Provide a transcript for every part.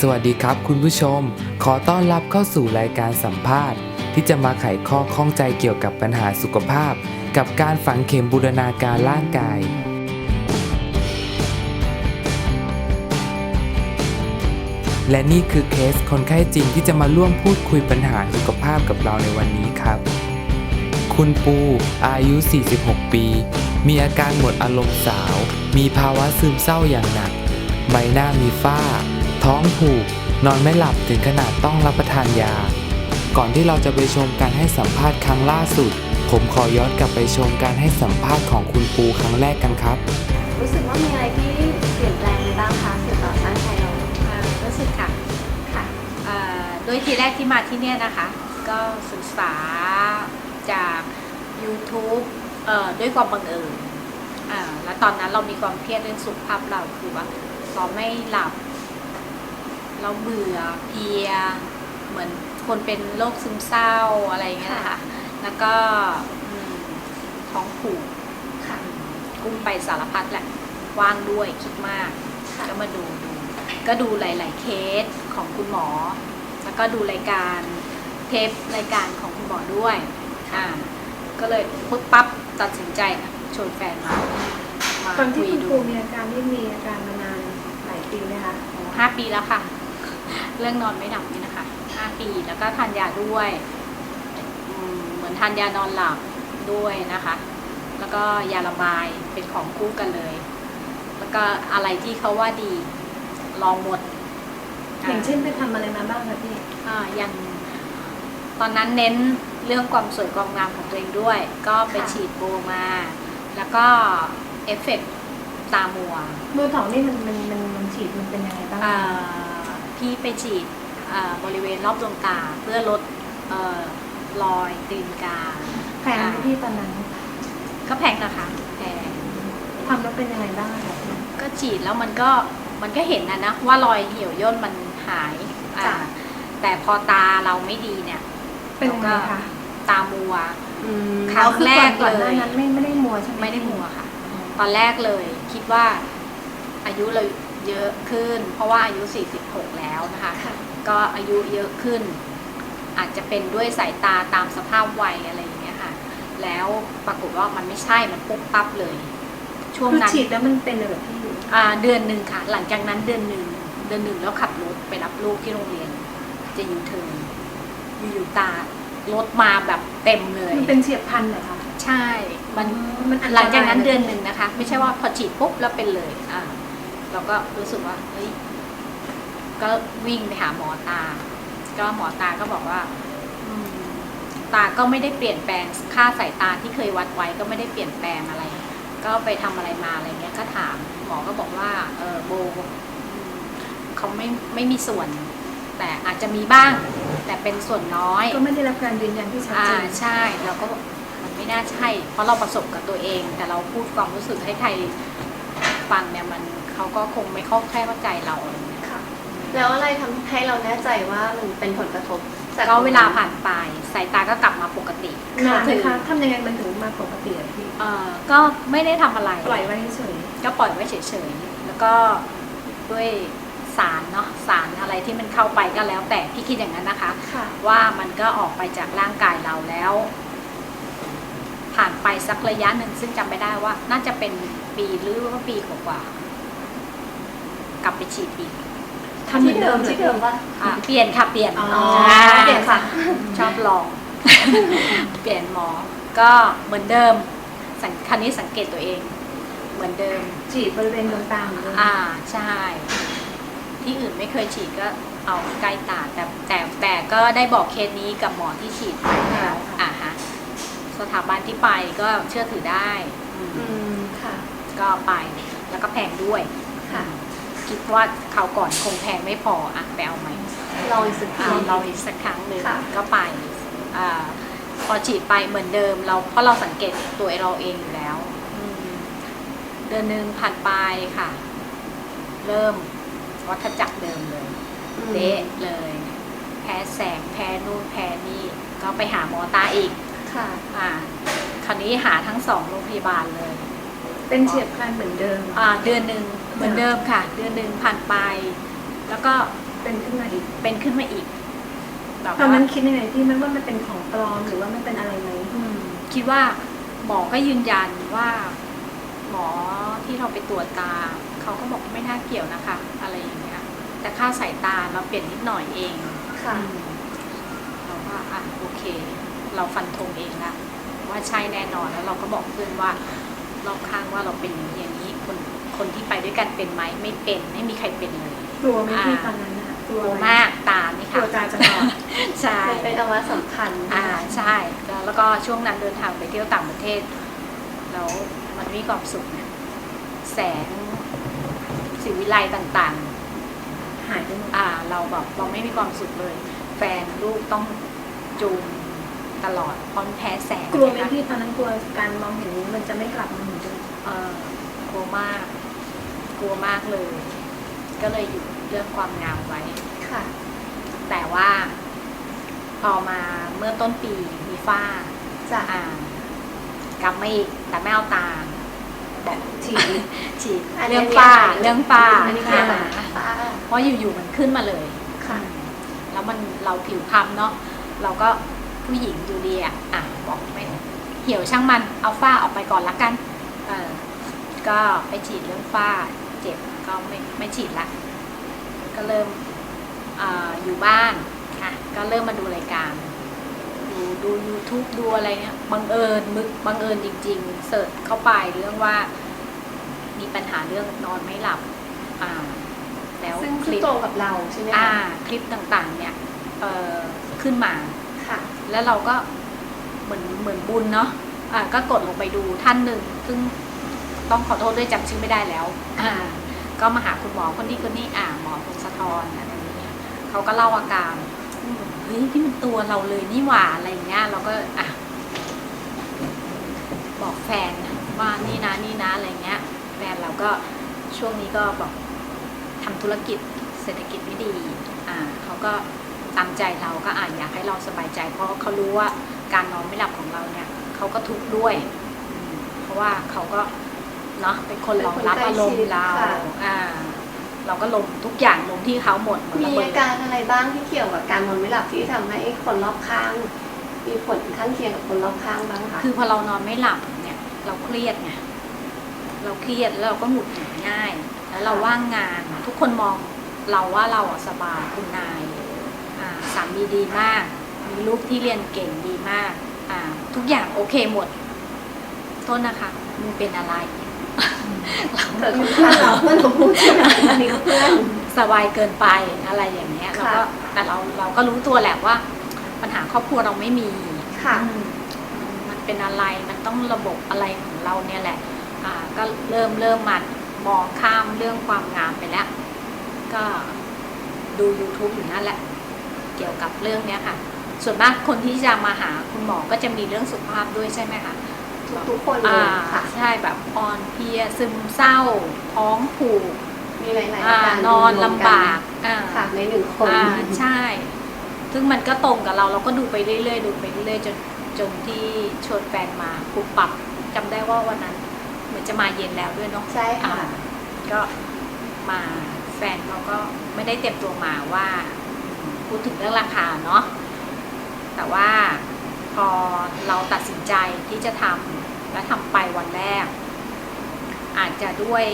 สวัสดีครับคุณผู้ชม ขอต้อนรับเข้าสู่รายการสัมภาษณ์ ที่จะมาไขข้อข้องใจเกี่ยวกับปัญหาสุขภาพ กับการฝังเข็มบูรณาการร่างกาย และนี่คือเคสคนไข้จริงที่จะมาร่วมพูดคุยปัญหาสุขภาพกับเราในวันนี้ครับ คุณปูอายุ 46 ปี มีอาการหมดอารมณ์สาว มีภาวะซึมเศร้าอย่างหนัก ใบหน้ามีฝ้า ท้องผูก นอนไม่หลับถึงขนาดต้องรับประทานยา ก่อนที่เราจะไปชมการให้สัมภาษณ์ครั้งล่าสุด ผมขอย้อนกลับไปชมการให้สัมภาษณ์ของคุณปูครั้งแรกกันครับ รู้สึกว่ามีอะไรที่เปลี่ยนแปลงไปบ้างคะเกี่ยวกับร่างกายเราอ่ารู้สึกค่ะค่ะอ่าโดยทีแรกที่มาที่เนี่ยนะคะ ก็ศึกษาจาก YouTube เอ่อด้วยความบังเอิญอ่าแล้วตอนนั้นเรามีความเครียดเรื่องสุขภาพเราคือว่าเราไม่หลับ เราเบื่อเพลีย เหมือนคนเป็นโรคซึมเศร้าอะไรอย่างเงี้ยนะคะแล้วก็อืมท้องผูกค่ะกุ้มไปสารพัดแหละว่างด้วยคิดมากค่ะก็มาดูดู ก็ดูหลาย ๆ เคสของคุณหมอ แล้วก็ดูรายการเทปรายการของคุณหมอด้วยอ่าก็เลยปุ๊บปั๊บ ตัดสินใจชวนแฟนมามาตอนที่คุยคุณดูครูมีอาการที่มีอาการมานานหลายปีไหมคะโอ้ห้าปีแล้วค่ะ เรื่องนอนไม่หลับนี่นะคะห้าปีแล้วก็ทานยาด้วยอืมเหมือนทานยานอนหลับด้วยนะคะ แล้วก็ยาระบายเป็นของคู่กันเลย แล้วก็อะไรที่เขาว่าดีลองหมด อย่างเช่นไปทำอะไรมาบ้างคะพี่ อ่าอย่างตอนนั้นเน้น เรื่องความสวยความงามของตัวเองด้วย ก็ไปค่ะ ฉีดโบมา แล้วก็เอฟเฟกต์ตามัวโบท็อกซ์นี่มันมันมันมันฉีดมันเป็นยังไงบ้างอ่าพี่ไปฉีดอ่าบริเวณรอบดวงตาเพื่อลดเอ่อรอยตีนกาแพงไหมพี่ตอนนั้นก็แพงนะคะแพง ทำแล้วเป็นยังไงบ้างคะพี่ก็ฉีดแล้วมันก็มันก็เห็นนะนะว่ารอยเหี่ยวย่นมันหายอ่าจ้ะแต่พอตาเราไม่ดีเนี่ย เป็นยังไงคะตามัว อืมครั้งแรกก่อนหเลน้าย นั้นไม่ไม่ได้มัวใช่ไหมไม่ได้มัวค่ะ ตอนแรกเลยคิดว่าอายุเราเยอะขึ้น เพราะว่าอายุ 46 แล้วนะคะ ค่ะก็อายุเยอะขึ้น อาจจะเป็นด้วยสายตาตามสภาพวัยอะไรอย่างเงี้ยค่ะ แล้วปรากฏว่ามันไม่ใช่มันปุ๊บปั๊บเลย ช่วงคือนั้น ฉีดแล้วมันเป็นเลยแบบพี่อ่าเดือนหนึ่งค่ะ หลังจากนั้นเดือนหนึ่งเดือนหนึ่งแล้วขับรถไปรับลูกที่โรงเรียน จะยูเทิร์น อยู่ๆตารถมาแบบเต็มเลย มันเป็นเฉียบพลันเหรอคะใช่ มันมันอันตราย หลังจากนั้นเดือนหนึ่งนะคะ ไม่ใช่ว่าพอฉีดปุ๊บแล้วเป็นเลยอ่าเราก็รู้สึกว่าเฮ้ยก็วิ่งไปหาหมอตา ก็หมอตาก็บอกว่าอืมตาก็ไม่ได้เปลี่ยนแปลงค่าสายตาที่เคยวัดไว้ก็ไม่ได้เปลี่ยนแปลงอะไร ก็ไปทำอะไรมาอะไรเงี้ยก็ถามหมอก็บอกว่า เออโบอืมเขาไม่ไม่มีส่วน แต่อาจจะมีบ้าง แต่เป็นส่วนน้อยก็ไม่ได้รับการยืนยันที่ชัดอ่าเจนใช่เราก็บอกมันไม่น่าใช่ เพราะเราประสบกับตัวเอง แต่เราพูดความรู้สึกให้ใครฟังเนี่ยมันเขาก็คงไม่เข้าแค่เข้าใจเราอะไรเงี้ยค่ะ แล้วอะไรทำให้เราแน่ใจว่ามันเป็นผลกระทบจากก็เวลาผ่านไปสายตาก็กลับมาปกตินานไหมคะทำยังไงมันถึงมาปกติอะพี่เอ่อก็ไม่ได้ทำอะไร ปล่อยไว้เฉยก็ปล่อยไว้เฉยๆ แล้วก็ด้วย สารเนาะสารอะไรที่มันเข้าไปก็แล้ว แต่พี่คิดอย่างนั้นนะคะๆค่ะ ว่ามันก็ออกไปจากร่างกายเราแล้ว ผ่านไปสักระยะหนึ่งซึ่งจำไม่ได้ว่า น่าจะเป็นปีหรือว่าปีกว่าๆกลับไปฉีดอีกทำเหมือนเดิมที่เดิมว่า อะเปลี่ยนค่ะเปลี่ยนอ๋ออ่าเปลี่ยนค่ะ ชอบลอง เปลี่ยนหมอ ก็เหมือนเดิมสังคันนี้สังเกตตัวเอง เหมือนเดิมฉีดบริเวณดวงตาเหมือนเดิมอ่าใช่ ที่อื่นไม่เคยฉีดก็เอาใกล้ตาแต่แต่แต่ก็ได้บอกเคสนี้กับหมอที่ฉีดไปแล้วอ่าฮะสถาบันที่ไปก็เชื่อถือได้อืมอืมค่ะก็ไปแล้วก็แพงด้วย ค่ะ คิดว่าเขาวก่อนคงแพงไม่พออะไปเอาใหม่ ลองอีกสักทีอ่าเราอีกสักครั้งหนึ่งค่ะ ก็ไปอาพอฉีดไปเหมือนเดิมเราเพราะเราสังเกตตัวเราเองอยู่แล้วอืมเดือนหนึ่งผ่านไปค่ะ เริ่ม วัฏจักรเดิมเลยเละเลย แพ้แสงแพ้นู่นแพ้นี่ก็ไปหาหมอตาอีกค่ะอ่าคราวนี้หาทั้งสองโรงพยาบาลเลย เป็นเฉียบพลันเหมือนเดิมอ่าเดือนหนึ่งเหมือนเดิมค่ะ เดือนหนึ่งผ่านไป แล้วก็เป็นขึ้นมาอีกเป็นขึ้นมาอีกแบบตอนว่านั้นคิดยังไงที่มันว่ามันเป็นของปลอมหรือว่ามันเป็นอะไรไหมอืมคิดว่าหมอก็ยืนยันว่า หมอที่เราไปตรวจตา เขาก็บอกไม่น่าเกี่ยวนะคะ อะไรอย่างเงี้ย แต่ค่าสายตาเราเปลี่ยนนิดหน่อยเองค่ะอืมเราก็อะโอเค เราฟันธงเองละว่าใช่แน่นอนแล้วเราก็บอกเพื่อนว่ารอบข้างว่าเราเป็นอย่างนี้อย่างนี้คนคนที่ไปด้วยกันเป็นไหมไม่เป็นไม่มีใครเป็นเลยกลัวไหมพี่อ่าตอนนั้นน่ะกกลัวลัวไหมากตานี่กค่ะลัวตาจะบอดใช่มันเป็นอวัยวะสำคัญอ่าใช่แล้วแล้วก็ช่วงนั้นเดินทางไปเที่ยวต่างประเทศแล้วมันมีความสุขนะแสง สีวิไลต่างหายไปหมดๆอ่า เราแบบเราไม่มีความสุขเลย แฟนลูกต้องจูงตลอดเพราะมันแพ้แสงกลัวไหมนะคะพี่ตอนนั้นกลัวการมองเห็นมันจะไม่กลับมาเหมือนเดิมเออกลัวมาก กลัวมากเลย ก็เลยหยุดเรื่องความงามไว้ค่ะ แต่ว่าพอมาเมื่อต้นปีมีฝ้าจ้ะอ่ากลับมาอีกแต่ไม่เอาตา แบบฉีดฉีดอันนี้เรื่องฝ้าอันนี้เรื่องฝ้าอันนี้คืออ่าป้าเพราะอยู่ๆมันขึ้นมาเลยค่ะ แล้วมันเราผิวคล้ำเนาะเราก็ผู้หญิงอยู่ดีอะอะบอกไม่เหี่ยวช่างมันเอาฝ้าออกไปก่อนละกันเออก็ไปฉีดเรื่องฝ้าเจ็บก็ไม่ไม่ฉีดละ ก็เริ่มอาอยู่บ้านค่ะก็เริ่มมาดูรายการ ดูดู YouTube ดูอะไรเนี่ยบังเอิญมึกบังเอิญจริง ๆ เสิร์ชเข้าไปเรื่องว่า มีปัญหาเรื่องนอนไม่หลับ อ่า แล้วซึ่งคคือลิปตรงกับเราใช่ไหมอ่าคะคลิปต่างๆ เนี่ยเอ่อขึ้นมาค่ะ แล้วเราก็เหมือนเหมือนบุญเนาะอ่าก็กดลงไปดูท่านหนึ่งซึ่งต้องขอโทษด้วยจำชื่อไม่ได้แล้ว อ่า ก็มาหาคุณหมอคนนี้คนนี้อ่าหมอพงศธรอะไรอย่างเงี้ยเขาก็เล่าอาการอืมเฮ้ยที่มันตัวเราเลยนี่หว่าอะไรอย่างเงี้ย เราก็อะบอกแฟนว่านี่นะนี่นะอะไรเงี้ย แฟนเราก็ช่วงนี้ก็บอกทำธุรกิจเศรษฐกิจไม่ดี อ่าเขาก็ตามใจเราก็อ่านอยากให้เราสบายใจ เพราะเขารู้ว่าการนอนไม่หลับของเราเนี่ยเขาก็ทุกข์ด้วยอืมเพราะว่าเขาก็เนาะเป็นคนรองรับอารมณ์เราอ่า เราก็ลงทุกอย่างลงที่เขาหมดเหมือนมีระเบิอาดการอะไรบ้างที่เกี่ยวกับการนอนไม่หลับที่ทำให้คนรอบข้าง มีผลข้างเคียงกับคนรอบข้างบ้างคะคือพอเรานอนไม่หลับเนี่ย เราเครียดไงเราเครียดแล้วเราก็หงุดหงิดง่าย แล้วเราว่างงานทุกคนมองเราว่าเราอะสบายคุณนายอ่าสามีดีมาก มีลูกที่เรียนเก่งดีมากอ่าทุกอย่างโอเคหมดโทษนะคะมึงเป็นอะไร เกิดขึ้นกับเราเพื่อนเราพูดใช่ไหมอันนี้ก็เพื่อน สบายเกินไปอะไรอย่างเงี้ยเราค่ะ ก็แต่เราเราก็รู้ตัวแหละว่า ปัญหาครอบครัวเราไม่มี ค่ะอืมมันเป็นอะไรมันต้องระบบอะไรของเราเนี่ยแหละ อ่า ก็เริ่มเริ่มมันมองข้ามเรื่องความงามไปแล้ว ก็ดู YouTube อยู่นั่นแหละ เกี่ยวกับเรื่องเนี้ยค่ะ ส่วนมากคนที่จะมาหาคุณหมอก็จะมีเรื่องสุขภาพด้วยใช่ไหมคะ ทุกๆคนเลอ่ายค่ะ ใช่แบบอ่อนเพลียซึมเศร้า ท้องผูกมีหลายๆอาอ่าการนอนลำบากอ่า ค่ะในหนึ่งคน อ่าใช่ ซึ่งมันก็ตรงกับเราเราก็ดูไปเรื่อยๆ ดูไปเรื่อยๆจนจนที่ชวนแฟนมาปรับปรับจำได้ว่าวันนั้น เหมือนจะมาเย็นแล้วด้วยเนาะใช่อ่าค่ะก็มาแฟนเขาก็ไม่ได้เตรียมตัวมาว่า พูดถึงเรื่องราคาเนาะแต่ว่าพอเราตัดสินใจที่จะทำ และทำไปวันแรก อาจจะด้วย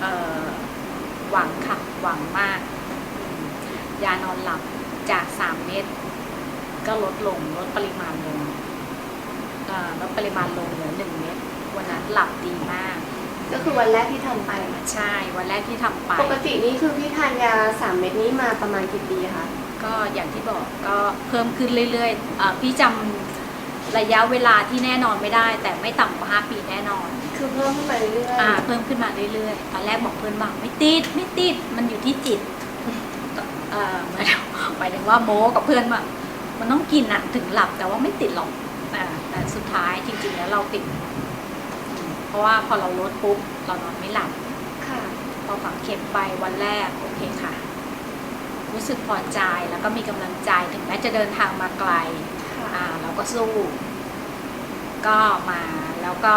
เอ่อหวังค่ะ หวังมากอืมยานอนหลับจาก3เม็ดก็ลดลงลดปริมาณลงเอ่อลดปริมาณลงเหลือ1เม็ดวันนั้นหลับดีมาก ก็คือวันแรกที่ทำไปใช่ วันแรกที่ทำไปปกตินี่คือพี่ทานยาสามเม็ดนี้มาประมาณกี่ปีคะก็อย่างที่บอกก็เพิ่มขึ้นเรื่อยๆอ่าพี่จำ ระยะเวลาที่แน่นอนไม่ได้ แต่ไม่ต่ำกว่า 5 ปีแน่นอน คือเพิ่มขึ้นมาเรื่อยอ่าเพิ่มขึ้นมาเรื่อยๆตอนแรกบอกเพื่อนว่าไม่ติดไม่ติดมันอยู่ที่จิตเอ่อหมายถึงหมายถึงว่าโม้กับเพื่อนว่ามันต้องกินอะถึงหลับแต่ว่าไม่ติดหรอกอ่าแต่สุดท้ายจริงๆแล้วเราติดอืมเพราะว่าพอเราลดปุ๊บเรานอนไม่หลับๆค่ะ พอฝังเข็มไปวันแรกโอเคค่ะ รู้สึกพอใจแล้วก็มีกำลังใจถึงแม้จะเดินทางมาไกลค่ะ อ่าเราก็สู้ ก็มาแล้วก็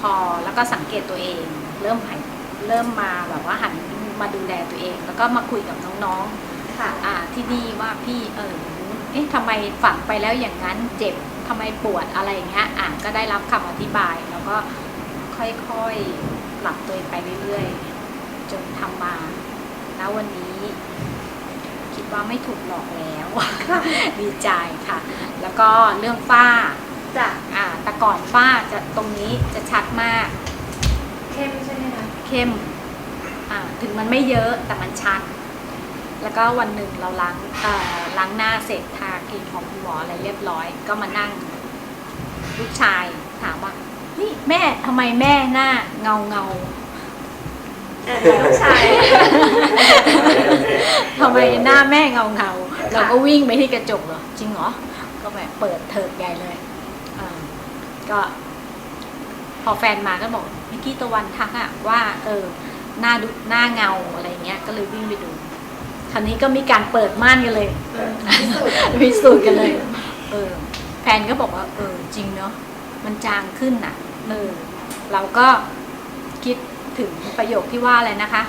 พอแล้วก็สังเกตตัวเอง เริ่มหายเริ่มมาแบบว่าหันมาดูแลตัวเอง แล้วก็มาคุยกับน้องๆค่ะอ่าที่นี่ว่าพี่เออเอ๊ะทำไมฝังไปแล้วอย่างนั้นเจ็บทำไมปวดอะไรอย่างเงี้ยอ่าก็ได้รับคำอธิบาย แล้วก็ค่อยๆปรับตัวเองไปเรื่อยๆ จนทำมาแล้ววันนี้คิด ว่าไม่ถูกหลอกแล้ว ดีใจค่ะ แล้วก็เรื่องฝ้าจ้ะอ่าแต่ก่อนฝ้าจะตรงนี้จะชัดมาก เข้มใช่ไหมคะเข้มอ่าถึงมันไม่เยอะแต่มันชัด แล้วก็วันหนึ่งเราล้างเอ่อล้างหน้าเสร็จทาครีมของคุณหมออะไรเรียบร้อย ก็มานั่ง ลูกชายถามว่า นี่แม่ทำไมแม่หน้าเงาเงา เออลูกชายทำไมหน้าแม่เงาเงาๆเราก็วิ่งไปที่กระจกเหรอจริงเหรอก็แบบเปิดเถิบใหญ่เลยอ่าก็ พอแฟนมาก็บอกมิกกี้ตะวันทักอะว่า เออ หน้าดูหน้าเงาอะไรเงี้ย ก็เลยวิ่งไปดูคราวนี้ก็มีการเปิดม่านกันเลย พิสูจน์กันเลย เออแฟนก็บอกว่า เออ จริงเนาะ มันจางขึ้นน่ะ เออ เราก็คิด ถึงประโยคที่ว่าอะไรนะคะ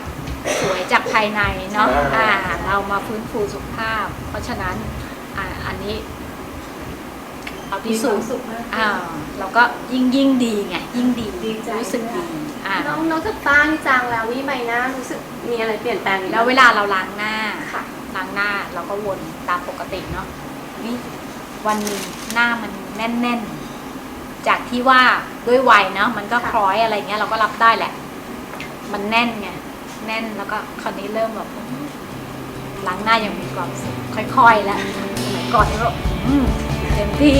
สวยจากภายในเนาะอ่า เรามาฟื้นฟูสุขภาพ เพราะฉะนั้นอ่าอันนี้ เอาพิสูจน์สุขมากอ่าเราก็ยิ่งยิ่งดีไงยิ่งดีดีใจ รู้สึกดีอ่าน้องน้องจากฝ้าที่จางแล้วนี่ใบหน้ารู้สึกมีอะไรเปลี่ยนแปลงอีกไหมแล้วเวลาเราล้างหน้า ค่ะ ล้างหน้าเราก็วนตามปกติเนาะวิวันหนึงหน้ามันแน่น ๆ จากที่ว่าด้วยวัยเนาะมันก็คล้อยอะไรเงี้ยเราก็รับได้แหละ มันแน่นไงแน่นแล้วก็คราวนี้เริ่มแบบล้างหน้ายังมีความสุขค่อยๆแล้วสมัยก่อนนี่ก็เต็มที่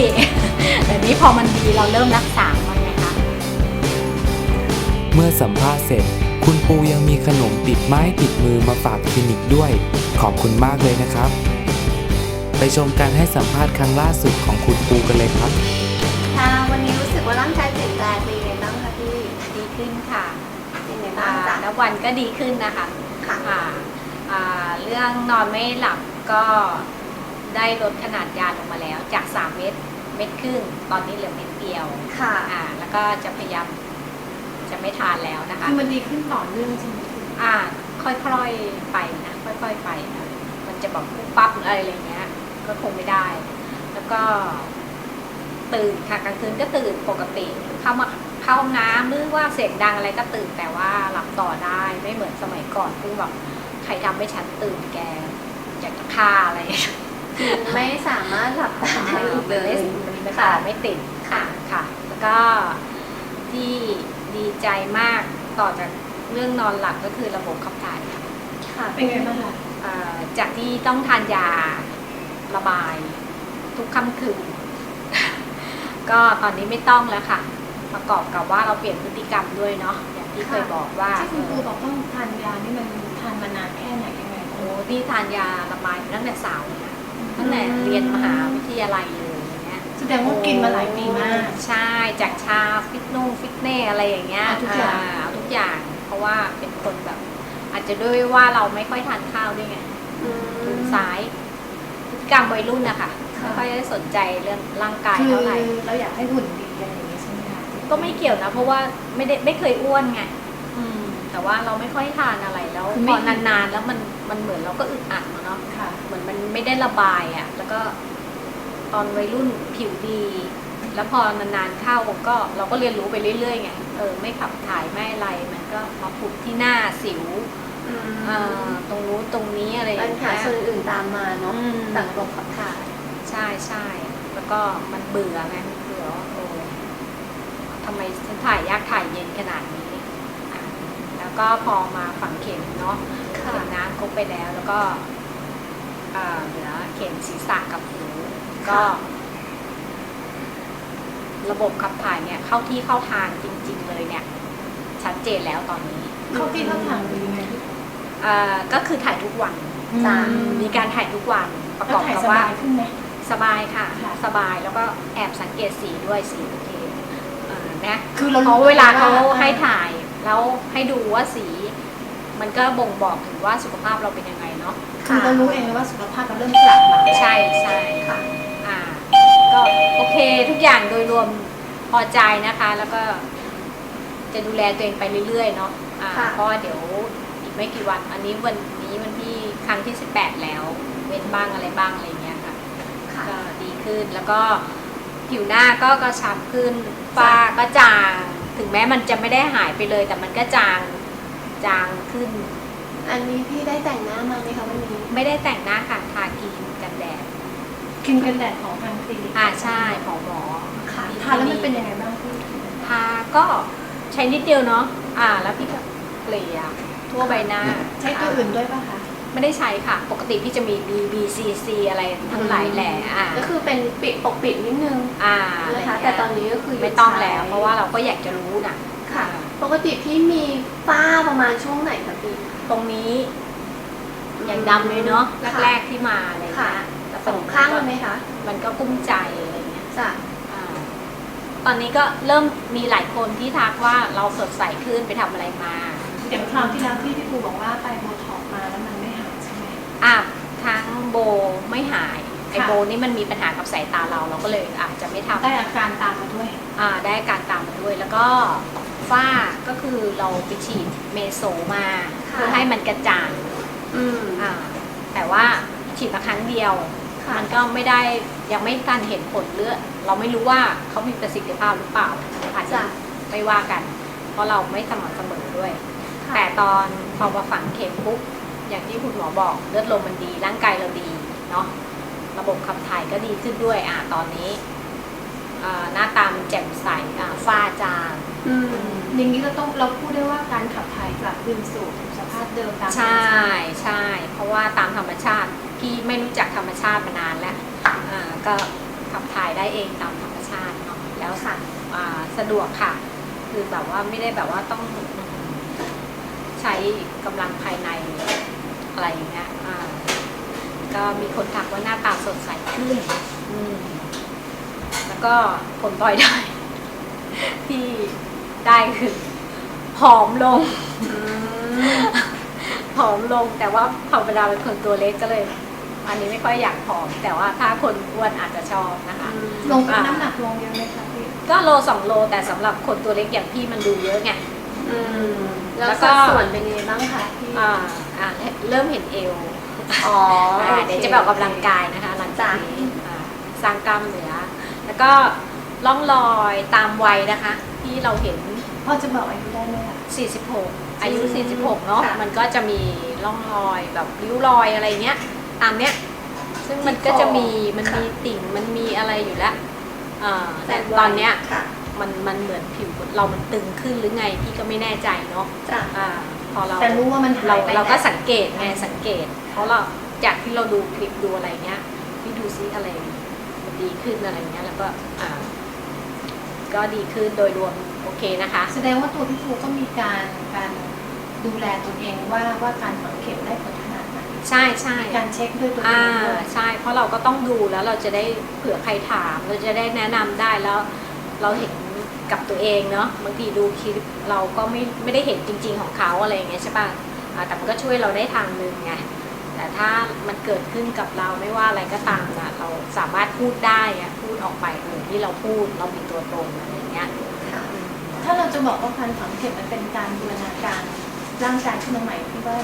แต่นี้พอมันดีเราเริ่มรักษามันไงคะเมื่อสัมภาษณ์เสร็จ คุณปูยังมีขนมติดไม้ติดมือมาฝากคลินิกด้วย ขอบคุณมากเลยนะครับ ไปชมการให้สัมภาษณ์ครั้งล่าสุดของคุณปูกันเลยครับ งอ่าบ้างจ๊ะแล้ววันก็ดีขึ้นนะคะค่ะอ่าอ่าเรื่องนอนไม่หลับก็ได้ลดขนาดยาลงมาแล้วจาก 3 เม็ดเม็ดครึ่งตอนนี้เหลือเม็ดเดียวค่ะอ่าแล้วก็จะพยายามจะไม่ทานแล้วนะคะคือมันดีขึ้นต่อเนื่องใช่ไหมอ่าค่อยๆไปนะค่อยๆไปนะมันจะบอกปุ๊บปั๊บหรืออะไรอย่างเงี้ย ก็คงไม่ได้ แล้วก็ตื่นค่ะกลางคืนก็ตื่นปกติเข้ามา เข้าห้องน้ำหรือว่าเสียงดังอะไรก็ตื่นแต่ว่าหลับต่อได้ไม่เหมือนสมัยก่อนซึ่งแบบใครทำให้ฉันตื่นแกอยากจะฆ่าอะไรคือไม่สามารถหลับตาได้อีกเลยมันไม่ค่ะต่อไม่ติดค่ะค่ะ แล้วก็ที่ดีใจมากต่อจากเรื่องนอนหลับก็คือระบบขับถ่ายค่ะค่ะเป็นไงบ้างคะเอ่อจากที่ต้องทานยาระบายทุกค่ำคืน ก็ตอนนี้ไม่ต้องแล้วค่ะ ประกอบกับว่าเราเปลี่ยนพฤติกรรมด้วยเนาะอย่างที่เคยบอกว่าที่คุณครูเออบอกต้องทานยานี่มันทานมานานแค่ไหนยังไงโอ้ที่ทานยาระบายมาตั้งแต่สาวเลยนะตั้งแต่เรียนมหาวิทยาลัยเลยอย่างเงี้ยแสดงว่ากินมาหลายปีมากใช่จากชาฟิตนุ่งฟิตเน่อะไรอย่างเงี้ยเอาทุกอย่างเอาทุกอย่าง เพราะว่าเป็นคนแบบ อาจจะด้วยว่าเราไม่ค่อยทานข้าวด้วยไงอืมือมซ้ายพฤติกรรมวัยรุ่นนะคะค่ะไม่ค่อยได้สนใจเรื่องร่างกายคือเท่าไหร่เราอยากให้หุ่นดี ก็ไม่เกี่ยวนะ เพราะว่าไม่ได้ไม่เคยอ้วนไงอืม แต่ว่าเราไม่ค่อยทานอะไรแล้วพอนานๆแล้วมันมันเหมือนเราก็อึดอัดอะเนาะค่ะ เหมือนมันไม่ได้ระบายอะ่ะ แล้วก็ตอนวัยรุ่นผิวดี แล้วพอนานๆเข้าก็เราก็เรียนรู้ไปเรื่อยๆไงเออไม่ขับถ่ายไม่อะไรมันก็มาผุดที่หน้าสิวอืมเอ่อตรงนู้นตรงนี้อะไรอย่าปัญงหาเงี้ยส่วนอื่นตามมาเนาะอืม ต่างระบบขับถ่าย ใช่ใช่ แล้วก็มันเบื่อไงเบื่อว่าโอ้ ทำไมฉันถ่ายยากถ่ายเย็นขนาดนี้อะแล้วก็พอมาฝังเข็มเนาะค่ะเข็มน้ำครบไปแล้ว แล้วก็เอ่อเหลือเข็มศีรษะกับหูก็ ระบบขับถ่ายเนี่ย เข้าที่เข้าทางจริง ๆ เลยเนี่ย ชัดเจนแล้วตอนนี้เข้าที่เข้าทางหรือยังไงเอ่อก็คือถ่ายทุกวัน จ้ะมีการถ่ายทุกวันประกแล้วอบถ่ายกับสว่าบายขึ้นไหม สบายค่ะ ค่ะ สบายแล้วก็แอบสังเกตสีด้วยสีโอเคเออ นะคือเราเพราะเวลาเขาให้อ่ถ่ายแล้วให้ดูว่าสี มันก็บ่งบอกถึงว่าสุขภาพเราเป็นยังไงเนาะคือเรารู้เองเลยว่าสุขภาพเราเริ่มกลับมาใช่ใช่ค่ะอ่าก็โอเคทุกอย่างโดยรวมพอใจนะคะ แล้วก็จะดูแลตัวเองไปเรื่อยๆเนาะอ่าค่ะเพราะว่าเดี๋ยวอีกไม่กี่วันอันนี้วันนี้วันที่ครั้งที่ 18 แล้ว เว้นบ้างอะไรบ้างอะไรเงี้ยค่ะค่ะก็ดีขึ้นแล้วก็ ผิวหน้าก็กระชับขึ้นฝ้าก็จาง ถึงแม้มันจะไม่ได้หายไปเลย แต่มันก็จางจางขึ้น อันนี้พี่ได้แต่งหน้ามาไหมคะวันนี้ ไม่ได้แต่งหน้าค่ะทาครีมกันแดดครีมกันแดดของทางคลินิกอ่าใช่ของหมอค่ะทานแล้วมันเป็นยังไงบ้างพี่ทาก็ใช้นิดเดียวเนาะอ่า แล้วพี่ก็เกลี่ยทั่วใบหน้า ใช้ตัวอื่นด้วยป่ะคะ ไม่ได้ใช้ค่ะ ปกติพี่จะมี B B C C อะไรทั้งหลายแหล่อ่าก็คือเป็นปิดปกปิดนิดนึงอ่านะคะะไรแต่เงี้ยตอนนี้ก็คือหยุดไม่ต้องใช้แล้ว เพราะว่าเราก็อยากจะรู้นะค่ะ ปกติพี่มีฝ้าประมาณช่วงไหนคะพี่ตรงนี้อย่างดำเลยเนาะค่ะแรกๆที่มาอะไรค่ะเงี้ยแต่สองข้างเลยไหมคะ มันก็กุ้มใจอะไรเงี้ยจ้ะอ่าตอนนี้ก็เริ่มมีหลายคนที่ทักว่าเราสดใสขึ้นไปทำอะไรมาอย่างคราวที่แล้วที่พี่ปูบอกว่าไปโบท็อก โบไม่หายไอค่ะโบนี่มันมีปัญหากับสายตาเราเราก็เลยอาจจะไม่ทำได้อาการตามมาด้วยอ่าได้อาการตามมาด้วย แล้วก็ฝ้าก็คือเราไปฉีดเมโซมาเพื่อให้มันกระจ่างอืมอ่าแต่ว่าฉีดมาครั้งเดียวค่ะมันก็ไม่ได้ยังไม่ทันเห็นผลเลือดเราไม่รู้ว่าเขามีประสิทธิภาพหรือเปล่าอาจจะจ้ะไม่ว่ากัน เพราะเราไม่สม่ำเสมอด้วยค่ะแต่ตอนพอมาฝังเข็มปุ๊บ อย่างที่คุณหมอบอกเลือดลมมันดีร่างกายเราดีเนาะระบบขับถ่ายก็ดีขึ้นด้วยอ่าตอนนี้อ่าหน้าตามันแจ่มใสอ่าฝ้าจางอืมอย่างนี้เราต้องเราพูดได้ว่าการขับถ่ายกลับคืนสู่สภาพเดิมตามธรรมใช่ชาติใช่เพราะว่าตามธรรมชาติพี่ไม่รู้จักธรรมชาติมานานแล้วอ่าก็ขับถ่ายได้เองตามธรรมชาติเนาะแล้วค่ะอ่าสะดวกค่ะ คือแบบว่าไม่ได้แบบว่าต้องใช้กำลังภายใน อะไรอย่างเงี้ยอ่าก็มีคนทักว่าหน้าตาสดใสขึ้น อืม แล้วก็ผลพลอยได้ ที่ได้คือผอมลงอืมผอมลงแต่ว่าธรรมดาเป็นคนตัวเล็กก็เลย อันนี้ไม่ค่อยอยากผอม แต่ว่าถ้าคนอ้วนอาจจะชอบนะคะ ลงน้ำหนักลงเยอะไหมคะพี่ ก็โลสองโลแต่สำหรับคนตัวเล็กอย่างพี่มันดูเยอะไงอืมแล้แล้ววก็สัดส่วนเป็นยังไงบ้างคะพี่ อ่า อ่าเริ่มเห็นเอวอ๋ออ่าโอคเดี๋ยวจะไปออกกำลังกายนะคะ หลังจากนี้อ่าสร้างกล้ามเนื้อแล้วก็ร่องรอยตามวัยนะคะ ที่เราเห็นพอจะบอกอายุได้ไหมคะ 46 อายุ 46 เนาะค่ะมันก็จะมีร่องรอยแบบริ้วรอยอะไรเนี้ย ตามเนี้ย ซึ่งมันก็จะมี มันมีติ่ง มันมีอะไรอยู่แล้วอ่าแต่ตอนเนี้ยค่ะมันมันเหมือนผิวเรามันตึงขึ้นหรือไงพี่ก็ไม่แน่ใจเนาะจ้ะอ่าพ อเราแต่รู้ว่ามันหาเรายไปเราก็แล้วสังเกตไงสังเกต เพราะเราจากที่เราดูคลิปดูอะไรเนี้ยพี่ดูซิอะไรมันดีขึ้นอะไรเงี้ยแล้วก็อ่าก็ดีขึ้นโดยรวมโอเคนะคะแสดงว่าตัวพี่ปูก็มีการการดูแลตัวเองว่าว่าการฝังเข็มได้ผลขนาดไหนใช่ใช่ มีการเช็คด้วยตัวเออ่างด้วยใช่ เพราะเราก็ต้องดูแล้วเราจะได้เผื่อใครถาม เราจะได้แนะนำได้แล้ว เราเห็น กับตัวเองเนาะบางทีดูคลิปเราก็ไม่ไม่ได้เห็นจริง ๆของเขาอะไรอย่างเงี้ยใช่ป่ะอ่าแต่มันก็ช่วยเราได้ทางหนึ่งไงแต่ถ้ามันเกิดขึ้นกับเราไม่ว่าอะไรก็ตามนะเราสามารถพูดได้อะพูดออกไปเออที่เราพูดเรามีตัวตนอะไรอย่างเงี้ยค่ะถ้าเราจะบอกว่าการฝังเข็มมันเป็นการบูรณาการร่างกายขึ้นมาใหม่พี่ว่า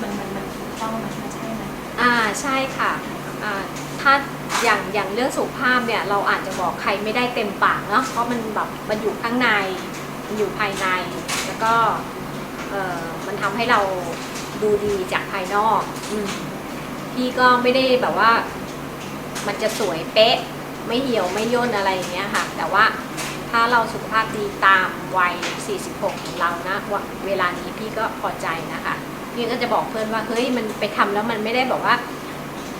มันมันมันถูกต้องไหมมันใช่ไหมอ่าใช่ค่ะอ่า ถ้าอย่างอย่างเรื่องสุขภาพเนี่ยเราอาจจะบอกใครไม่ได้เต็มปากเนาะเพราะมันแบบมันอยู่ข้างในมันอยู่ภายใน แล้วก็เออมันทำให้เราดูดีจากภายนอกอมพี่ก็ไม่ได้แบบว่า มันจะสวยเป๊ะ ไม่เหี่ยวไม่ย่นอะไรอย่างเงี้ยค่ะ แต่ว่าถ้าเราสุขภาพดีตามวัย 46 ของเรานะว่าเวลานี้พี่ก็พอใจนะคะ พี่ก็จะบอกเพื่อนว่าเฮ้ยมันไปทำแล้วมันไม่ได้แบบว่า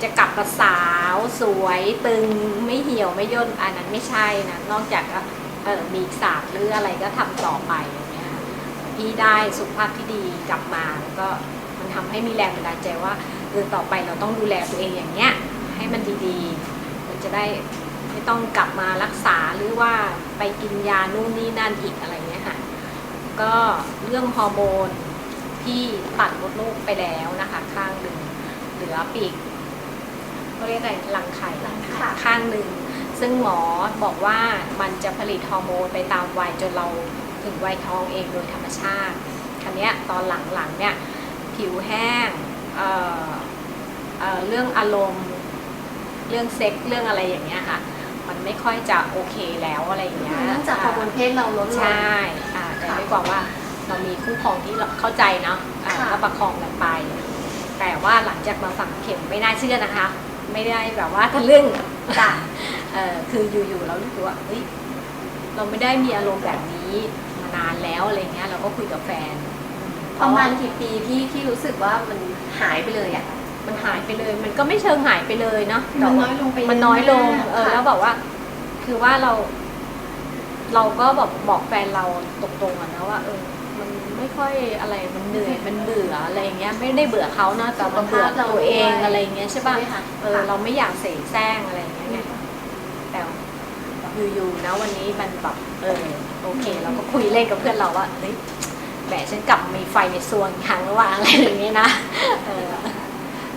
จะกลับมาสาวสวยตึงไม่เหี่ยวไม่ย่นอันนั้นไม่ใช่นะ นอกจากเออมีศาสตร์หรืออะไรก็ทำต่อไปเงี้ยพี่ได้สุขภาพที่ดีกลับมาแล้วก็มันทำให้มีแรงบันดาลใจว่าเออต่อไปเราต้องดูแลตัวเองอย่างเงี้ยให้มันดีๆ มันจะได้ไม่ต้องกลับมารักษาหรือว่าไปกินยานู่นนี่นั่นอีกอะไรเงี้ยค่ะก็เรื่องฮอร์โมนพี่ตัดมดลูกไปแล้วนะคะ ข้างหนึ่งเหลือปีก เขาเรียกอะไรรังไข่รังไข่ค่ะ ข้างหนึ่ง ซึ่งหมอบอกว่ามันจะผลิตฮอร์โมนไปตามวัยจนเราถึงวัยทองเองโดยธรรมชาติอันเนี้ยตอนหลังๆเนี่ยผิวแห้งเอ่อเอ่อเรื่องอารมณ์ เรื่องเซ็กซ์เรื่องอะไรอย่างเงี้ยค่ะ มันไม่ค่อยจะโอเคแล้วอะไรอย่างเงี้ย เนื่องจากฮอร์โมนเพศเราลดลง ใช่ อ่า แต่ไม่บอกว่าเรามีคู่ครองที่เราเข้าใจเนาะอ่าค่ะ ก็ประคองกันไป แต่ว่าหลังจากมาฝังเข็มไม่น่าเชื่อนะคะ ไม่ได้แบบว่าทะลึ่งจ้ะเออคืออยู่ๆเรารู้สึกว่าเฮ้ยเราไม่ได้มีอารมณ์แบบนี้มานานแล้วอะไรเงี้ยเราก็คุยกับแฟนประมาณกี่ปีที่ที่รู้สึกว่ามันหายไปเลยอะมันหายไปเลย มันก็ไม่เชิงหายไปเลยเนาะแต่มันว่าน้อยลงไปมันน้อยลงเะเออค่ะแล้วบอกว่า คือว่าเรา เราก็แบบบอกแฟนเราตรงๆอะนะว่า เออ มัน ไม่ค่อยอะไรมันเหนื่อยมันเบื่ออะไรเงี้ยไม่ได้เบื่อเขานะแต่มันเบื่อตัวเองอะไรเงี้ยใช่ป่ะไหมคะเออเราไม่อยากเสแสร้งอะไรอย่างเงี้ยไงแต่อยู่ๆนะวันนี้มันแบบเออโอเคเราก็คุยเล่นกับเพื่อนเราว่าเฮ้ยแหมฉันกลับมีไฟในซวงอีกครั้งแล้วว่าอะไรอย่างเงี้ยนะเออ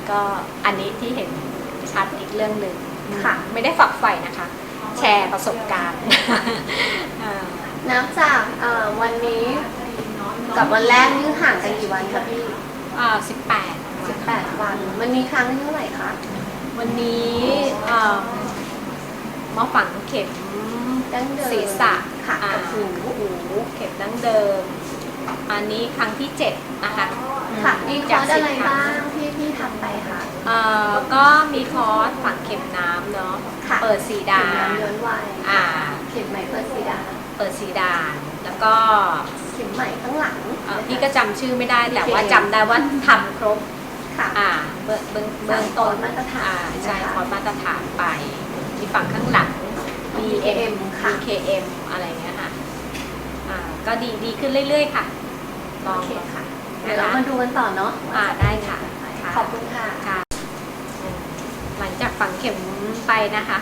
ก็อันนี้ที่เห็นชัดอีกเรื่องหนึ่งค่ะ ไม่ได้ฝักใฝ่นะคะ แชร์ประสบการณ์อ่านับจากเอ่อวันนี้ กับวันแรกนี่ห่างกันกี่วันคะพี่อ่าสิบแปด18วันมันมีครั้งที่เท่าไหร่คะ วันนี้อ่ามาฝังเข็มดั้งเดิมศีรษะค่ะอ่ากับหูหูเข็มดั้งเดิม อันนี้ครั้งที่เจ็ดนะคะค่ะมีคอร์สอะไรสิคบ้ารั้งที่ที่ทำไปคะเอ่อก็มีคอร์สฝังเข็มน้ำเนาะค่ะเปิดสีดาเข็มน้ำย้อนวัยอ่า เข็มไหมเปิดสีดา เปิดสีดานแล้วก็เข็มไหมข้างหลังเอ่อพี่ก็จำชื่อไม่ได้แต่ว่าจำได้ว่าทำครบค่ะอ่าเบื้องเบื้องเบื้องต้นมาตรฐานอ่าใช่นะคะคอร์สมาตรฐานไปมีฝั่งข้างหลัง BM ค่ะ BKM อะไรเงี้ยค่ะอ่าก็ดีดีขึ้นเรื่อยๆค่ะลโอองเคค่ะนะเดี๋ยวเราคะมาดูกันต่อเนาะอ่าได้ค่ะค่ะ ขอบคุณค่ะ ค่ะอืมหลังจากฝังเข็มไปนะคะ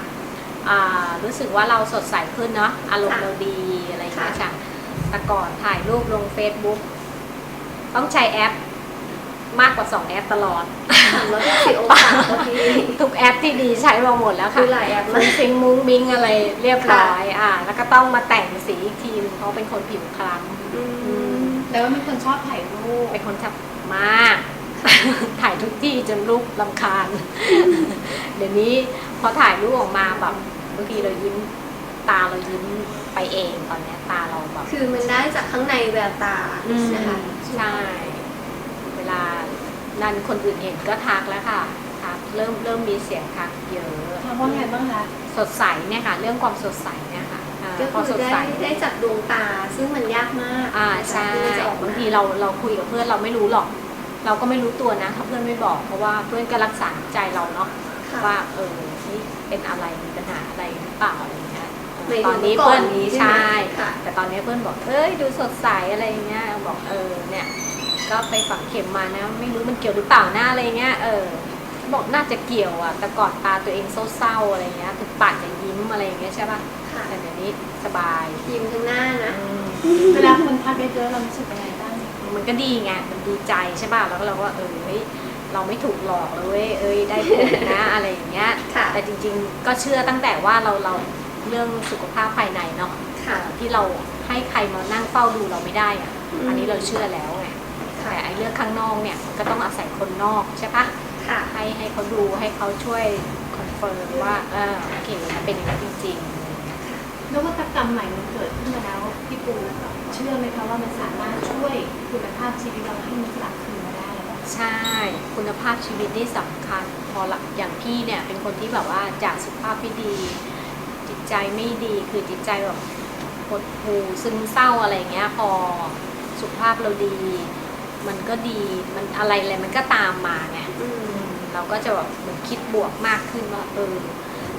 อ่ารู้สึกว่าเราสดใสขึ้นเนาะ อารมณ์ค่ะเราดีอะไรอย่างเงี้ยค่ะค่ะ แต่ก่อนถ่ายรูปลง Facebook ต้องใช้แอปมากกว่า 2 แอปตลอด แล้วก็สิองศาก็พี่ ทุกแอปที่ดีใช้มาหมดแล้วคืค่ะอหลายแอปฟุ้เลงยฟิงมุ้งมิ้งอะไรเรียบร้อยอ่า แล้วก็ต้องมาแต่งสีอีกทีนึงเพราะเป็นคนผิวคล้ำอืมแต่ว่ามีคนชอบถ่ายรูปเป็นคนชับมาก ถ่ายทุกที่จนลูกลำคาญ เดี๋ยวนี้พอถ่ายรูปออกมาแบบบางทีเรายิ้ม ตาเรายิ้มไปเองตอนเนี้ยตาเราแบบคือมันได้จากข้างในแววตานะคะใช่เวลานันคนอื่นเห็นก็ทักแล้วค่ะทักเริ่มเริ่มมีเสียงทักเยอะถามว่าไงบ้างคะสดใสเนี่ยค่ะ เรื่องความสดใสเนี่ยค่ะอ่าก็พอคืสอดได้ใสได้จากดวงตาซึ่งมันยากมาก อ่าใช่ที่มันจะออกมบางทีเราเราคุยกับเพื่อนเราไม่รู้หรอก เราก็ไม่รู้ตัวนะถ้าเพื่อนไม่บอกเพราะว่าเพื่อนก็รักษาใจเราเนาะค่ะว่าเออนี่เป็นอะไรมีปัญหาอะไรหรือเปล่าอะไร ตอนนี้เมื่อก่เพื่ออนนนี้ใช่ใช่ไหมค่ะแต่ตอนนี้เพื่อนบอกเอ้ยดูสดใสอะไรอย่างเงี้ยบอกเออเนี่ยก็ไปฝังเข็มมานะ ไม่รู้มันเกี่ยวหรือเปล่าหน้าอะไรเงี้ยเออบอกน่าจะเกี่ยวอะแต่ก่อนตาตัวเองเศร้าๆอะไรเงี้ยถึงปากจะยิ้มอะไรอย่างเงี้ยใช่ป่ะค่ะแต่เดี๋ยวนี้สบายยิ้มทั้งหน้านะอืมเวลาคนทักเยอะๆเรารู้สึกยังไงบ้างมันก็ดีไงมันดีใจใช่ป่ะแล้วก็เราก็เออเฮ้ยเราไม่ถูกหลอกเลยเว้ยเอ้ยได้ผลนะอะไรอย่างเงี้ยค่ะแต่จริง ๆ ก็เชื่อตั้งแต่ว่าเราเรา เรื่องสุขภาพภายในเนาะค่ะ ที่เราให้ใครมานั่งเฝ้าดูเราไม่ได้อะอืม อันนี้เราเชื่อแล้วไงค่ะ แต่ไอ้เรื่องข้างนอกเนี่ยมันก็ต้องอาศัยคนนอกใช่ปะค่ะ ให้ให้เขาดูให้เขาช่วยคอนเฟิร์มว่าเออโอเคมันเป็นอย่างนั้นจริงๆอะไรอย่างเงี้ยนวัตกรรมใหม่มันเกิดขึ้นมาแล้วพี่ปูเชื่อไหมคะว่ามันสามารถช่วยคุณภาพชีวิตเราให้มันกลับคืนมาได้แล้วใช่ คุณภาพชีวิตนี่สำคัญ พอหลักอย่างพี่เนี่ยเป็นคนที่แบบว่าจากสุขภาพไม่ดีจิต ใจไม่ดีคือจิตใจแบบหดหู่ซึมเศร้าอะไรเงี้ย พอสุขภาพเราดี มันก็ดีมันอะไรอะไรมันก็ตามมาไงอืมเราก็จะแบบเหมือนคิดบวกมากขึ้นว่าเออ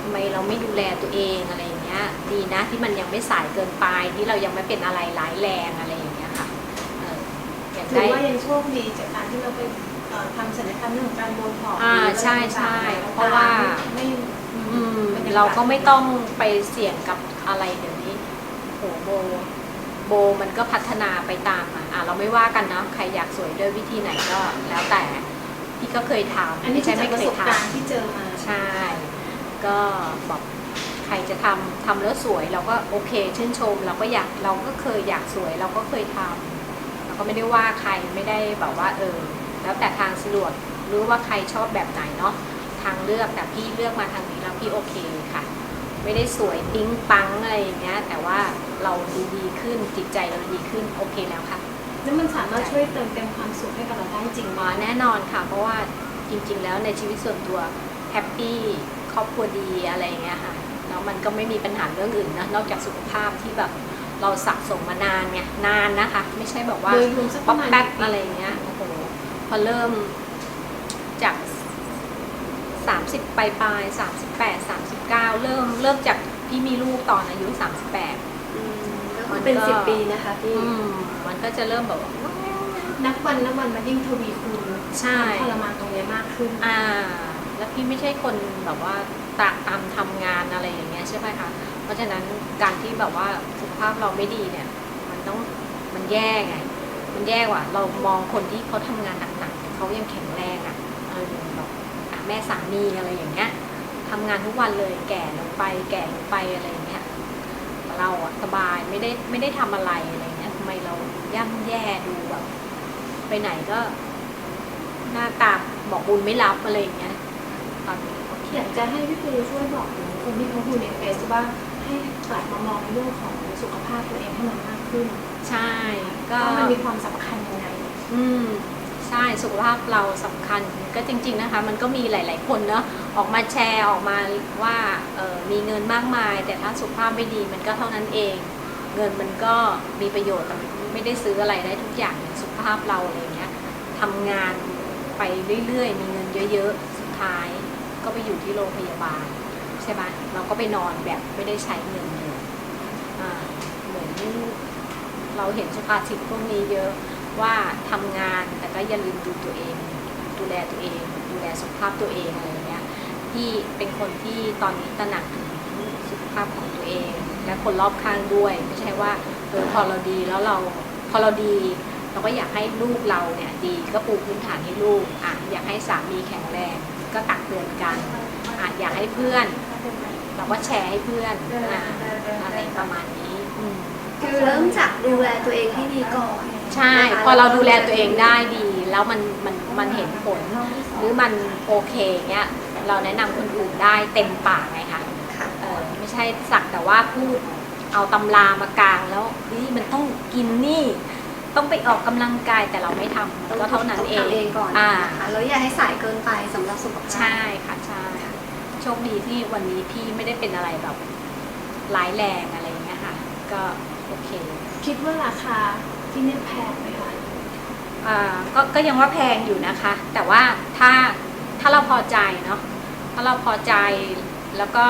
ทำไมเราไม่ดูแลตัวเองอะไรอย่างเงี้ย ดีนะที่มันยังไม่สายเกินไปที่เรายังไม่เป็นอะไรร้ายแรงอะไรอย่างเงี้ยค่ะเอออยากถืได้ อว่ายังโชคดีจากการที่เราไปเอ่อทำศัลยกรรมเรื่องของการโบท็อกซ์อ่าหรือใช่ใช่อไต่งๆเพราะว่า ไม่ อืมเราก็ไม่ต้องไปเสี่ยงกับอะไรเดี๋ยวนี้โหโบ โบมันก็พัฒนาไปตามอะอะเราไม่ว่ากันเนาะใครอยากสวยด้วยวิธีไหนก็แล้วแต่พี่ก็เคยทำอันนี้ไม่คืใช่อจากไม่ประเคสยบทการณ์ที่เจอมาำใช่ ก็บอกใครจะทำทำแล้วสวยเราก็โอเคชื่นชม เราก็อยากเราก็เคยอยากสวย เราก็เคยทำเราก็ไม่ได้ว่าใครไม่ได้แบบว่า เออ แล้วแต่ทางสะดวกหรือว่าใครชอบแบบไหนเนาะ ทางเลือกแต่พี่เลือกมาทางนี้แล้วพี่โอเคค่ะ ไม่ได้สวยปิ๊งปังอะไรอย่างเงี้ยแต่ว่าเราดูดีขึ้นจิตใจเราดีขึ้นโอเคแล้วค่ะแล้วมันสามารถช่วยเติมเต็มความสุขให้กับเราได้จริงไหมอ๋อแน่นอนค่ะ เพราะว่าจริง ๆ แล้วในชีวิตส่วนตัวแฮปปี้ครอบครัวดีอะไรอย่างเงี้ยค่ะแล้วมันก็ไม่มีปัญหาเรื่องอื่นนะนอกจากสุขภาพที่แบบเราสะสมมานานไงนานนะคะ ไม่ใช่แบบว่าโดยรวมสักปป๊อระปมาณแป๊บกี่ปีอะไรอย่างเงี้ยโอ้โหพอเริ่มจาก 30ปลายปลายสามสิบแปดสามสิบเก้าเริ่มเริ่มจากพี่มีลูกตอนอายุสามสิบแปดอืมก็คือเป็นสิบปีนะคะพี่อืมมันก็จะเริ่มแบบว่านับวันนับวันมันยิ่งทวีคูณใช่ทรมานตรงเนี้ยมากขึ้น อ่า แล้วพี่ไม่ใช่คนแบบว่าตะตามทำงานอะไรอย่างเงี้ยใช่ไหมคะ เพราะฉะนั้นการที่แบบว่าสุขภาพเราไม่ดีเนี่ย มันต้องมันแย่ไง มันแย่กว่า เรามองคนที่เขาทำงานหนักๆแต่เขายังแข็งแรงอะเออ แบบอะแม่สามีอะไรอย่างเงี้ยทำงานทุกวันเลยแก่ลงไปแก่ลงไปอะไรอย่างเงี้ยเราอะสบายไม่ได้ไม่ได้ทำอะไรอะไรเงี้ยทำไมเราย่ำแย่ดูแบบไปไหนก็ หน้าตาบอกบุญไม่รับอะไรอย่างเงี้ยตอนนี้โอเคอยากจะให้พี่ปูช่วยบอกถึงคนที่เขาดูในเฟซว่าให้กลับมามองในเรื่องของสุขภาพตัวเองให้มันมากขึ้น ใช่ ก็ว่ามันมีความสำคัญยังไง อืม ใช่สุขภาพเราสำคัญก็จริง ๆนะคะ มันก็มีหลาย ๆ คนเนาะออกมาแชร์ออกมาว่ามีเงินมากมาย แต่ถ้าสุขภาพไม่ดีมันก็เท่านั้นเอง เงินมันก็มีประโยชน์แต่ไม่ได้ซื้ออะไรได้ทุกอย่างสุขภาพเราอะไรเงี้ยทำงานไปเรื่อย ๆ มีเงินเยอะ ๆ สุดท้ายก็ไปอยู่ที่โรงพยาบาลใช่ไหมเราก็ไปนอนแบบไม่ได้ใช้เงินเลยอ่าเหมือนเราเห็นสุภาษิตพวกนี้เยอะ ว่าทำงานแต่ก็อย่าลืมดูตัวเอง ดูแลตัวเอง ดูแลสุขภาพตัวเองอะไรอย่างเงี้ยที่เป็นคนที่ตอนนี้ตระหนักถึงสุขภาพของตัวเอง และคนรอบข้างด้วย ไม่ใช่ว่าเออพอเราดีแล้วเราพอเราดีเราก็อยากให้ลูกเราเนี่ยดีก็ปูพื้นฐานให้ลูกอะอยากให้สามีแข็งแรงก็ตักเตือนกันอะอยากให้เพื่อน เราก็แชร์ให้เพื่อนอะอะไรประมาณนี้คือเริ่มจากดูแลตัวเองให้ดีก่อน ใช่นะคะพอเราดูแลตัวเองได้ดี แล้วมันมันมันเห็นผล หรือมันโอเคเงี้ยเราแนะนำคนอื่นได้เต็มปากไงคะค่ะเออไม่ใช่สักแต่ว่าพูดเอาตำรามากลางแล้วเฮ้ยมันต้องกินนี่ ต้องไปออกกำลังกายแต่เราไม่ทำก็เท่านั้นเองทำเองก่อนอ่า นะคะแล้วอย่าให้สายเกินไปสำหรับสุขภาพใช่ค่ะใช่โชคดีที่วันนี้พี่ไม่ได้เป็นอะไรแบบร้ายแรงอะไรอย่างเงี้ยค่ะ ก็โอเค คิดว่าราคา ที่เนี่ยแพงไหมคะอ่าก็ก็ยังว่าแพงอยู่นะคะ แต่ว่าถ้าถ้าเราพอใจเนาะถ้าเราพอใจแล้วก็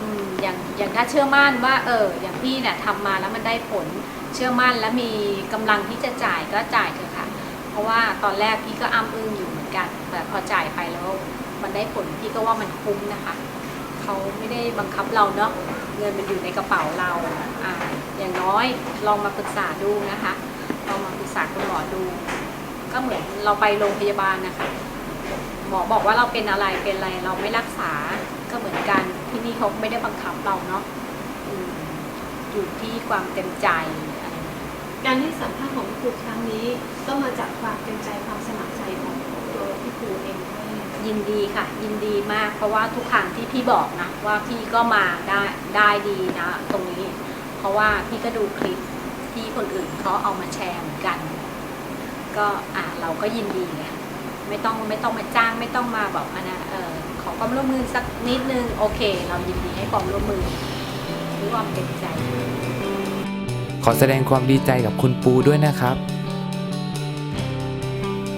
อืมอย่างอย่างถ้าเชื่อมั่นว่า เออ อย่างพี่เนี่ยทำมาแล้วมันได้ผลเชื่อมั่นและมีกำลังที่จะจ่ายก็จ่ายเถอะค่ะ เพราะว่าตอนแรกพี่ก็อ้ำอึ้งอยู่เหมือนกัน แต่พอจ่ายไปแล้วมันได้ผลพี่ก็ว่ามันคุ้มนะคะ เขาไม่ได้บังคับเราเนาะเงินมันอยู่ในกระเป๋าเราอ่าอย่างน้อยลองมาปรึกษาดูนะคะ ลองมาปรึกษาคุณหมอดู ก็เหมือนเราไปโรงพยาบาลนะคะหมอบอกว่าเราเป็นอะไรเป็นอะไร เราไม่รักษาก็เหมือนกันที่นี่เขาไม่ได้บังคับเราเนาะอยู่ที่ความเต็มใจ การที่สัมภาษณ์ของพี่ปูครั้งนี้ ก็มาจากความเต็มใจความสมัครใจของตัวพี่ปูเองด้วยยินดีค่ะ ยินดีมาก เพราะว่าทุกครั้งที่พี่บอกนะว่าพี่ก็มาได้ได้ดีนะ ตรงนี้ เพราะว่าพี่ก็ดูคลิป ที่คนอื่นเขาเอามาแชร์เหมือนกัน ก็อะเราก็ยินดีไงไม่ต้องไม่ต้องมาจ้างไม่ต้องมาบอันะเออขอความร่วมมือสักนิดนึงโอเค เรายินดีให้ความร่วมมือด้วยความเต็มใจ ขอแสดงความดีใจกับคุณปูด้วยนะครับ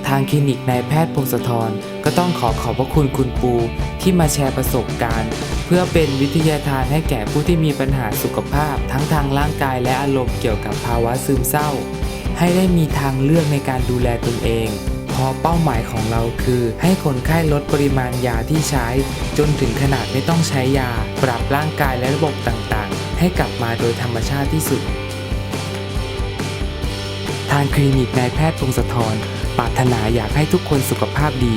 ทางคลินิกนายแพทย์พงศธร ก็ต้องขอขอบพระคุณคุณปูที่มาแชร์ประสบการณ์ เพื่อเป็นวิทยาทานให้แก่ผู้ที่มีปัญหาสุขภาพ ทั้งทางร่างกายและอารมณ์เกี่ยวกับภาวะซึมเศร้า ให้ได้มีทางเลือกในการดูแลตนเองพอเป้าหมายของเราคือ ให้คนไข้ลดปริมาณยาที่ใช้ จนถึงขนาดไม่ต้องใช้ยา ปรับร่างกายและระบบต่างๆ ให้กลับมาโดยธรรมชาติที่สุด ทางคลินิกนายแพทย์พงศธรปรารถนาอยากให้ทุกคนสุขภาพดี